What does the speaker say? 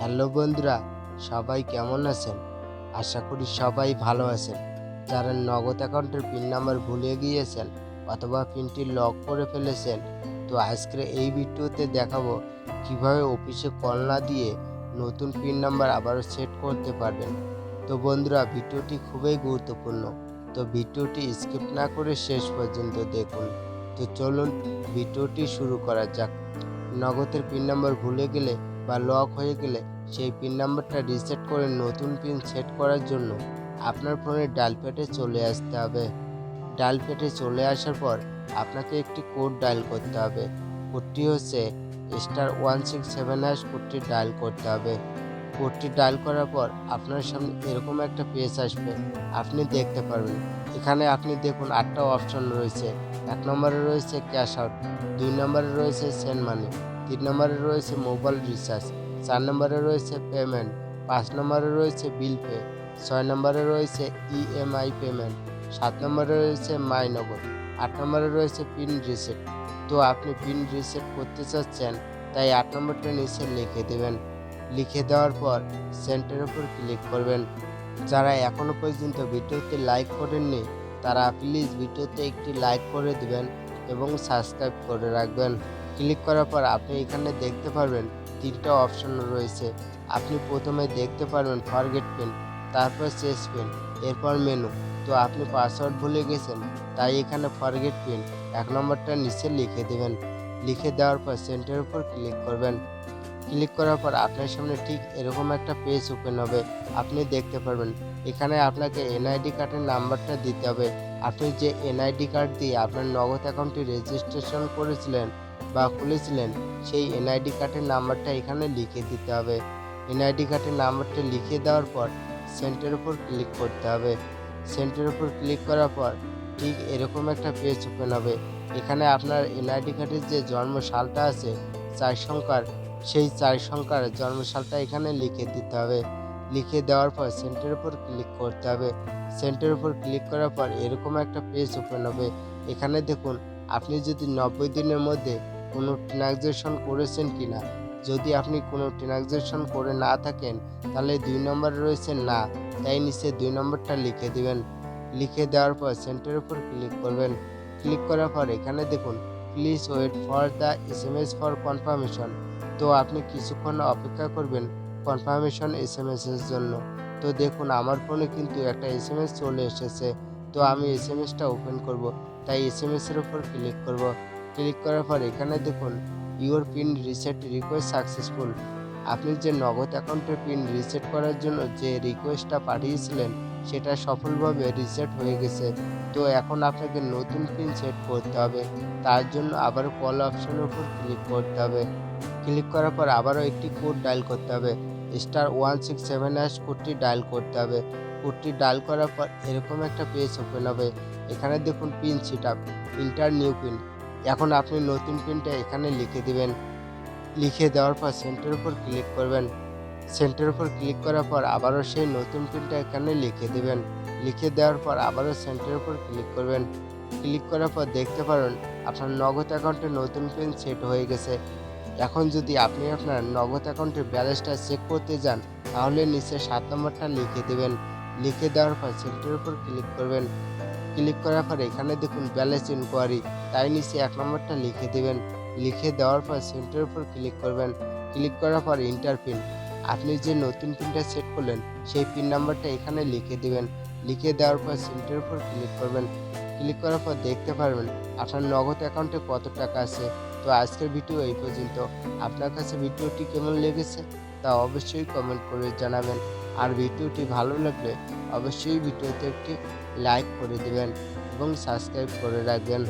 Hello বন্ধুরা, সবাই কেমন আছেন? আশা করি সবাই ভালো আছেন। যারা নগদ অ্যাকাউন্টের পিন নাম্বার ভুলে গিয়েছেন অথবা পিনটি লক করে ফেলেছেন, তো আজকের এই ভিডিওতে দেখাবো কীভাবে অফিসে কল না দিয়ে নতুন পিন নাম্বার আবারও সেট করতে পারবেন। তো বন্ধুরা, ভিডিওটি খুবই গুরুত্বপূর্ণ। তো ভিডিওটি স্কিপ না করে শেষ পর্যন্ত দেখুন। তো চলুন ভিডিওটি শুরু করা যাক। নগদের পিন নাম্বার ভুলে গেলে বা লক হয়ে গেলে সেই পিন নাম্বারটা রিসেট করে নতুন পিন সেট করার জন্য আপনার ফোনের ডাল প্যাডে চলে আসতে হবে। ডাল প্যাডে চলে আসার পর আপনাকে একটি কোড ডায়াল করতে হবে। কোডটি হচ্ছে star one six seven hash কোডটি ডায়াল করতে হবে। কোডটি ডায়াল করার পর আপনার সামনে এরকম একটা পেজ আসবে, আপনি দেখতে পারবেন। এখানে আপনি দেখুন আটটা অপশন রয়েছে। এক নম্বরে রয়েছে ক্যাশ আউট দুই নম্বরে রয়েছে সেন্ড মানি তিন নম্বরে রয়েছে মোবাইল রিচার্জ, চার নম্বরে রয়েছে পেমেন্ট, পাঁচ নম্বরে রয়েছে বিল পে, ছয় নম্বরে রয়েছে ইএমআই পেমেন্ট, সাত নম্বরে রয়েছে মাই নগদ, আট নম্বরে রয়েছে পিন রিসেট। তো আপনি পিন রিসেট করতে চাচ্ছেন, তাই আট নম্বরটা নিচে লিখে দেবেন। লিখে দেওয়ার পর সেন্টারের উপর ক্লিক করবেন। যারা এখনও পর্যন্ত ভিডিওতে লাইক করেননি, তারা প্লিজ ভিডিওতে একটি লাইক করে দিবেন এবং সাবস্ক্রাইব করে রাখবেন। ক্লিক করার পর আপনি এখানে দেখতে পারবেন তিনটা অপশন রয়েছে। আপনি প্রথমে দেখতে পারবেন ফরগেট পিন তারপর শেষ পিন এরপর মেনু তো আপনি পাসওয়ার্ড ভুলে গেছেন, তাই এখানে ফরগেট পিন এক নম্বরটা নিচে লিখে দেবেন। লিখে দেওয়ার পর সেন্টারের উপর ক্লিক করবেন। ক্লিক করার পর আপনার সামনে ঠিক এরকম একটা পেজ ওপেন হবে। আপনি দেখতে পারবেন, এখানে আপনাকে এনআইডি কার্ডের নাম্বারটা দিতে হবে। আপনি যে এনআইডি কার্ড দিয়ে আপনার নগদ অ্যাকাউন্টটি রেজিস্ট্রেশন করেছিলেন বা খুলেছিলেন, সেই এনআইডি কার্ডের নাম্বারটা এখানে লিখে দিতে হবে। এনআইডি কার্ডের নাম্বারটা লিখে দেওয়ার পর সেন্টের উপর ক্লিক করতে হবে। সেন্টের উপর ক্লিক করার পর ঠিক এরকম একটা পেজ ওপেন হবে। এখানে আপনার এনআইডি কার্ডের যে জন্ম সালটা আছে, চার সংখ্যার, সেই চার সংখ্যার জন্মসালটা এখানে লিখে দিতে হবে। লিখে দেওয়ার পর সেন্টের উপর ক্লিক করতে হবে। সেন্টের উপর ক্লিক করার পর এরকম একটা পেজ ওপেন হবে। এখানে দেখুন, আপনি যদি নব্বই দিনের মধ্যে কোনো ট্রানজ্যাকশন করেছেন কি না যদি আপনি কোনো ট্রানজ্যাকশন করে না থাকেন, তাহলে দুই নম্বরে রয়েছে না। তাই নিচে দুই নম্বরটা লিখে দিবেন। লিখে দেওয়ার পর সেন্টারের উপর ক্লিক করবেন। ক্লিক করার পর এখানে দেখুন, please wait for the S M S for confirmation. তো আপনি কিছুক্ষণ অপেক্ষা করবেন কনফার্মেশন এস এম এসের জন্য। তো দেখুন, আমার ফোনে কিন্তু একটা এস এম এস চলে এসেছে। তো আমি এস এম এসটা ওপেন করব। তাই এস এম এসের উপর ক্লিক করব। ক্লিক করার পর এখানে দেখুন your pin reset request successful আপনি যে নগদ অ্যাকাউন্টের পিন রিসেট করার জন্য যে রিকোয়েস্টটা পাঠিয়েছিলেন, সেটা সফলভাবে রিসেট হয়ে গেছে। তো এখন আপনাকে নতুন পিন সেট করতে হবে। তার জন্য আবার কল অপশনের উপর ক্লিক করতে হবে। ক্লিক করার পর আবারও একটি কোড ডায়াল করতে হবে। Star one six seven hash কোডটি ডায়াল করতে হবে। কোডটি ডায়াল করার পর এরকম একটা পেজ ওপেন হবে। এখানে দেখুন pin set up enter new pin এখন আপনি নতুন পিনটা এখানে লিখে দিবেন। লিখে দেওয়ার পর সেন্টার উপর ক্লিক করবেন। সেন্টার উপর ক্লিক করার পর আবারও সেই নতুন পিনটা এখানে লিখে দেবেন। লিখে দেওয়ার পর আবারও সেন্টার উপর ক্লিক করবেন। ক্লিক করার পর দেখতে পারেন আপনার নগদ অ্যাকাউন্টে নতুন পিন সেট হয়ে গেছে। এখন যদি আপনি আপনার নগদ অ্যাকাউন্টের ব্যালেন্সটা চেক করতে যান, তাহলে নিচে সাত নম্বরটা লিখে দেবেন। লিখে দেওয়ার পর সেন্টার উপর ক্লিক করবেন। ক্লিক করার পর এখানে দেখুন ব্যালেন্স ইনকোয়ারি তাই নিচে এক নম্বরটা লিখে দেবেন। লিখে দেওয়ার পর সেন্টার উপর ক্লিক করবেন। ক্লিক করার পর ইন্টার পিন আপনি যে নতুন পিনটা সেট করলেন, সেই পিন নাম্বারটা এখানে লিখে দেবেন। লিখে দেওয়ার পর সেন্টার উপর ক্লিক করবেন। ক্লিক করার পর দেখতে পারবেন আপনার নগদ অ্যাকাউন্টে কত টাকা আছে। তো আজকের ভিডিও এই পর্যন্ত। আপনার কাছে ভিডিওটি কেমন লেগেছে? তা অবশ্যই কমেন্ট করে জানাবেন। আর ভিডিওটি ভালো লাগলে অবশ্যই ভিডিওতে একটি লাইক করে দেবেন এবং সাবস্ক্রাইব করে রাখবেন।